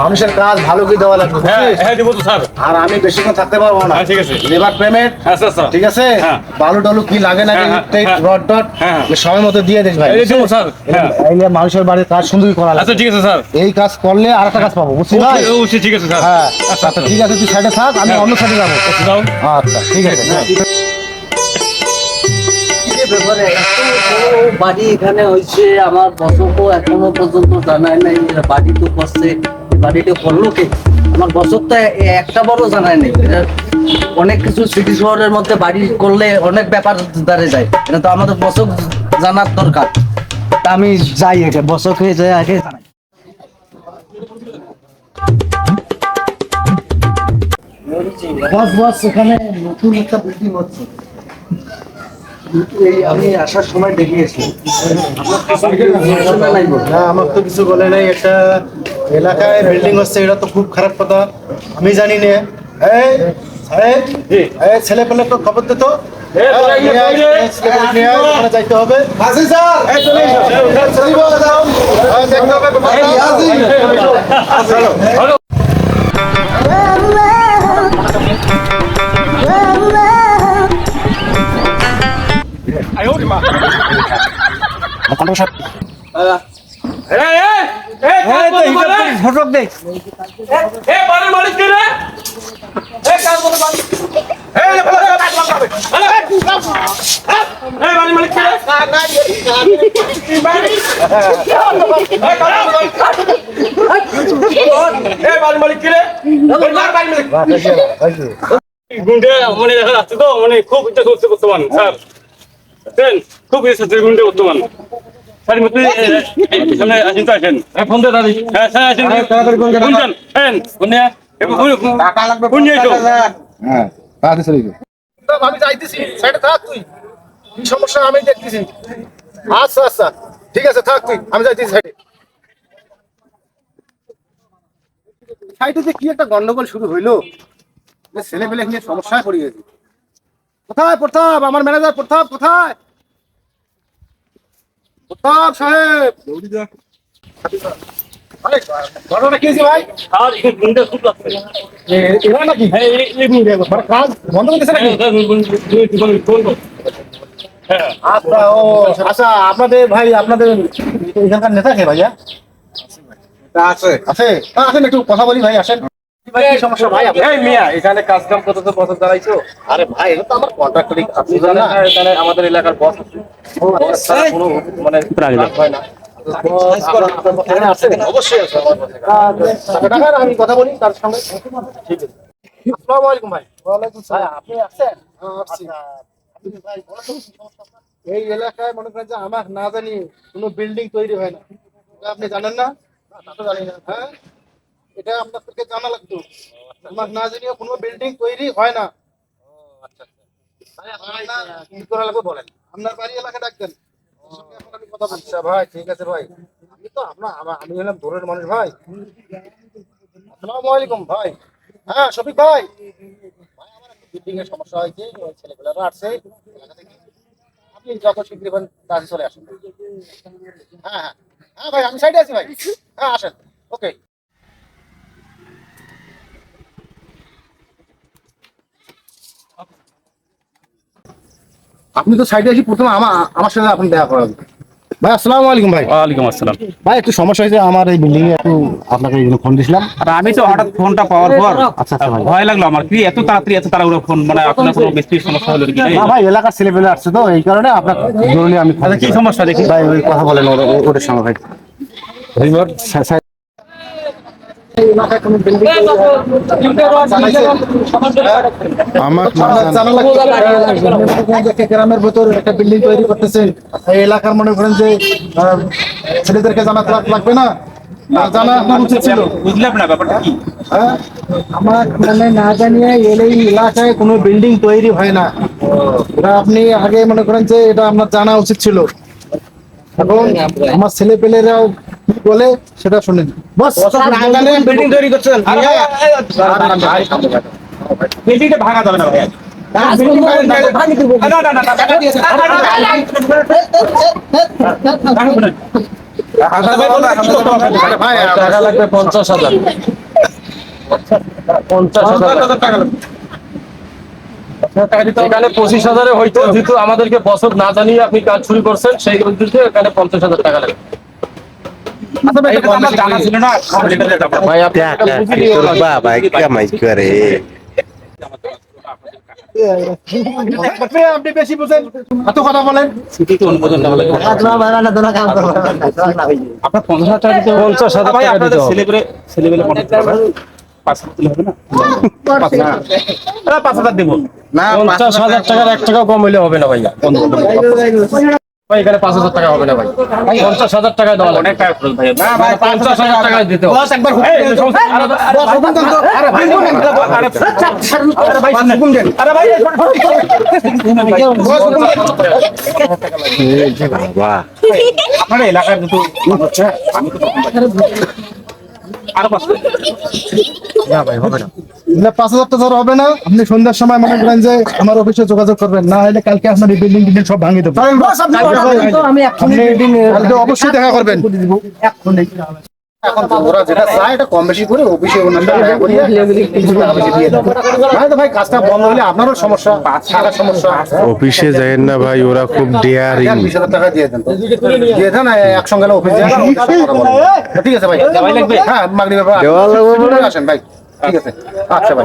মানুষের কাজ ভালো কি দেওয়া লাগবে হ্যাঁ হ্যাঁ দেবো তো স্যার। আর আমি বেশিক্ষণ থাকতে পারব না। হ্যাঁ, ঠিক আছে। লেবার পেমেন্ট আচ্ছা আচ্ছা ঠিক আছে? হ্যাঁ। বালু টালু কি লাগে না। রড টট। এ সময় মতো দিয়ে দিস ভাই। দেবো স্যার হ্যাঁ। এই মানুষের বাড়ির কাজ সুন্দরই করা আচ্ছা ঠিক আছে স্যার। এই কাজ করলে আর একটা কাজ পাবো বুঝছিস ভাই? অবশ্যই ঠিক আছে স্যার। হ্যাঁ। আচ্ছা ঠিক আছে তুই সাইডে থাক আমি। অন্য সাইডে যাব। আচ্ছা ঠিক আছে ব্যাপারে বড় বাড়ি এখানে হয়েছে আমার বসকও এখনও পর্যন্ত জানায় নাই বাড়ি তো করছে। বাড়িটা করল কে? আমার বসক তো একটা বড় জানায় নাই। অনেক কিছু সিটি শহরের মধ্যে বাড়ি করলে অনেক ব্যাপার দাঁড়ে যায়। এটা তো আমাদের বছর জানার দরকার। আমি যাই আগে বসক হয়ে যাই আগে জানাই। বস বস, এখানে নতুন একটা বিল্ডিং হচ্ছে। আমি আসার সময় দেখিয়েছি। নাই না আমার তো কিছু বলে নাই। একটা এলাকায় বিল্ডিং হচ্ছে এটা তো খুব খারাপ কথা। আমি জানি না। ছেলে পেলে তো খবর দে তো। এ, তোরা নিয়ে আয়, করে। ছেলেপেলে নিয়ে আয়, ওখানে যাইতে হবে। গুন্ডে মানে দেখা যাচ্ছে তো মানে খুব ইচ্ছা করছে বর্তমান স্যার। বুঝছেন? খুব ইচ্ছা হচ্ছে গুন্ডে বর্তমান। স্যার মতো সামনে আসেন তো আসেন। ফোন দে দাদি হ্যাঁ স্যার আসেন। কোন হ্যাঁ টাকা লাগবে কোন হ্যাঁ তাড়াতাড়ি চলে যাও। আমি যাইতেছি। সাইডে থাক তুই। কি সমস্যা আমি দেখতেছি। আচ্ছা আচ্ছা ঠিক আছে থাক তুই আমি যাইতেছি সাইডে। সাইডে যে কি একটা গন্ডগোল শুরু হইল ছেলে পেলে নিয়ে সমস্যায় পড়ে গেছে কোথায় প্রতাপ? আমার ম্যানেজার প্রতাপ কোথায়? প্রতাপ সাহেব। ঘটনা কি হয়েছে ভাই? আর এই গুন্ডে খুব লাগছে। এরা নাকি? হ্যাঁ এই এই মানে কাজ বন্ধ করতেছে নাকি? আচ্ছা ও আচ্ছা আপনাদের ভাই আপনাদের এখানকার নেতা কে ভাইয়া? আছে। আছে? আসেন একটু কথা বলি ভাই আসেন। আমি কথা বলি তার সঙ্গে। ঠিক আছে। হ্যাঁ, এই এলাকায় মনে করেন যে আমার না জানি কোনো বিল্ডিং তৈরি হয় না। আপনি জানেন না? জানি না। হ্যাঁ? এটা আপনাদেরকে জানা লাগতো। আমার না জানিও কোনো বিল্ডিং তৈরি হয় না। আপনার বাড়ি এলাকা ডাকতেন। আচ্ছা ভাই ঠিক আছে ভাই। আমি তো আপনার আমি হলাম দূরের মানুষ ভাই। আসসালামু আলাইকুম ভাই। হ্যাঁ শফিক ভাই। ভাই আমার একটা বিল্ডিং এর সমস্যা হয়েছে। ওই ছেলেগুলোরা আসছে। এলাকা থেকে। আপনি যত শীঘ্র পারেন তাড়াতাড়ি চলে আসুন। হ্যাঁ হ্যাঁ। হ্যাঁ ভাই আমি সাইডে আছি ভাই। হ্যাঁ আসেন। ওকে। আপনি তো সাইডে এসে প্রথমে আমার আমার সাথে আপনি দেখা করাবেন। ভাই আসসালামু আলাইকুম ভাই। ওয়ালাইকুম আসসালাম। ভাই একটু সমস্যা হয়েছে আমার এই বিল্ডিং এ একটু আপনাকে এই জন্য ফোন দিয়েছিলাম আর আমি তো হঠাৎ ফোনটা পাওয়ার পর আচ্ছা আচ্ছা ভাই। ভয় লাগল আমার। কি এত তাড়াতাড়ি এত তাড়াহুড়ো ফোন মানে আপনার কোনো বেশি সমস্যা হলো কি না ভাই এলাকার ছেলে পেলে আসছে তো এই কারণে আপনার জরুরি আমি আচ্ছা কি সমস্যা দেখি? ভাই ওই কথা বলেন ওর- ও- ওদের সঙ্গে ভাই সা- সা- আমার জানা লাগছে গ্রামের ভেতর একটা বিল্ডিং তৈরি করতেছেন এই এলাকার মনে করেন যে ছেলেদেরকে জানাতে লাগ- লাগবে না জানা আপনার উচিত ছিল বুঝলাম না ব্যাপারটা কি হ্যাঁ? আমার মানে না জানিয়ে এই এলাকায় কোনো বিল্ডিং তৈরি হয় না এটা আপনি আগে মনে করেন যে এটা আপনার জানা উচিত ছিল এখন আমার ছেলে পেলেরাও বলে সেটা শুনেন। বস বিল্ডিং তৈরি করছেন। বিল্ডিংটা ভাঙা যাবে না ভাই। এখানে পঁচিশ হাজারে হইতো যেহেতু আমাদেরকে বছর না জানিয়ে আপনি কাজ শুরু করছেন সেই এখানে পঞ্চাশ হাজার টাকা লাগবে। ভাই, আপনি বেশি বুঝেন। এত কথা বলেন। পঞ্চাশ হাজার টাকা দিতে হবে। পাঁচ হাজার পাঁচ দেবো। না পঞ্চাশ হাজার টাকার এক টাকা কম হইলে হবে না ভাইয়া। ভাই এখানে পাঁচ হাজার টাকা হবে না ভাই। পঞ্চাশ হাজার টাকায় দেওয়া অনেক টাকা খরচ ভাই। পঞ্চাশ হাজার দিতে হুকুম দেন। তো। আরে ভাই পাঁচ না। পাঁচ হাজার টাকা হবে না। আপনি সন্ধ্যার সময় মনে করেন যে আমার অফিসে যোগাযোগ করবেন। না হলে কালকে আপনার বিল্ডিং টিল্ডিং সব ভাঙিয়ে দেবো। আপনি অবশ্যই দেখা করবেন। এখন ওরা যেটা চায় এটা কম বেশি করে অফিসে দেবো ভাই তো ভাই কাজটা বন্ধ হলে আপনারও সমস্যা টাকার সমস্যা। অফিসে না ভাই ওরা খুব ডেয়ারিং বিশ হাজার টাকা দিয়ে দেন তো। দিয়ে দেন একসঙ্গে অফিস ঠিক আছে। ভাই। হ্যাঁ মাগরিবের আসেন ভাই। ঠিক আছে। আচ্ছা ভাই।